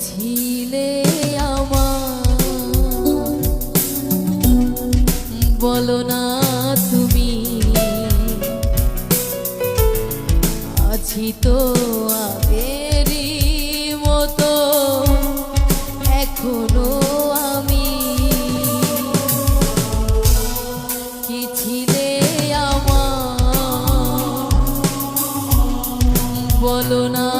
ছিলে বলো না তুমি। আছি তো মতো আমি। কি ছিলে বলো না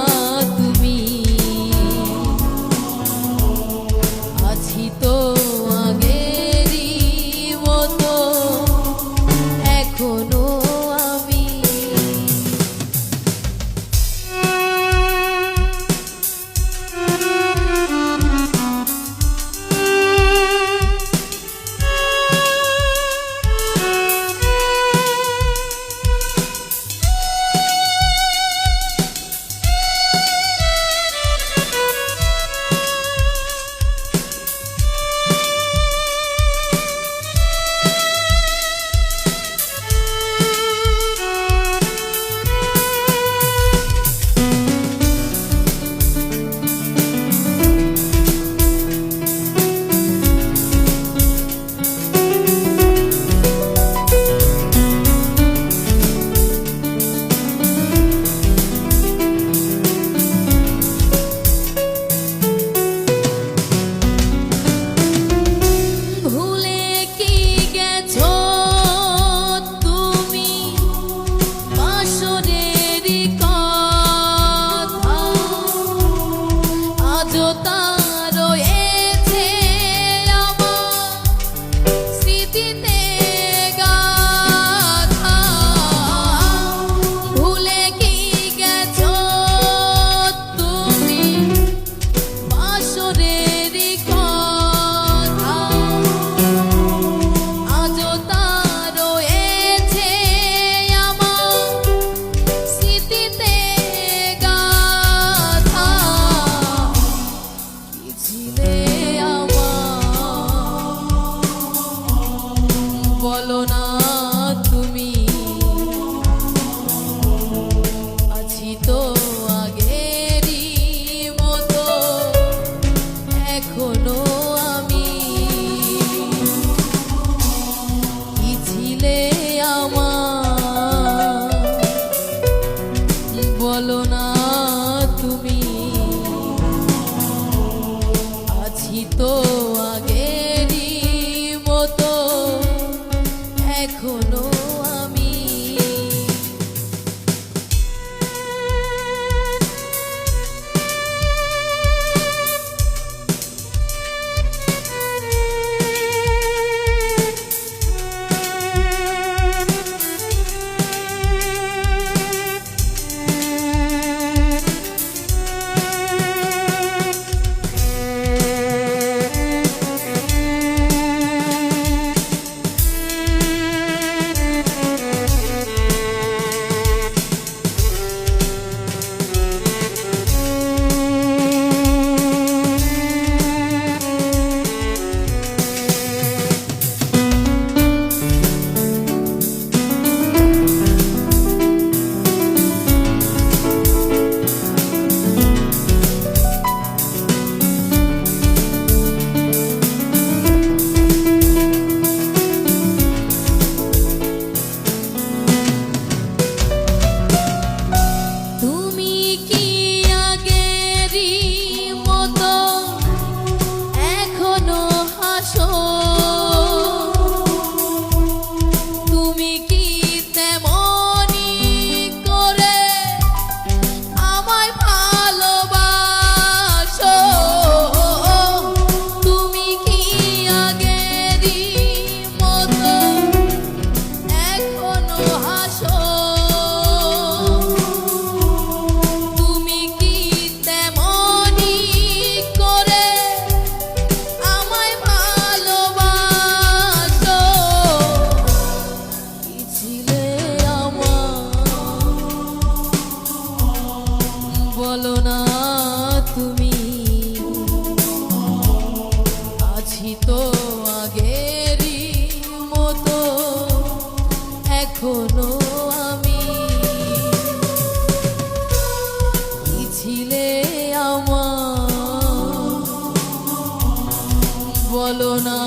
বলো না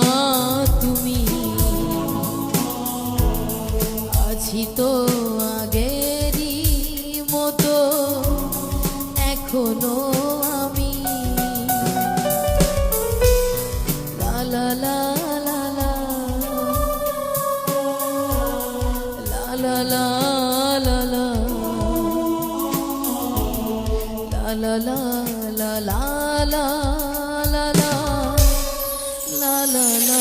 তুমি আছি তো আগেরই মতো এখনও আমি লা লা লা লা লা লা লা লা লা la la la la la la la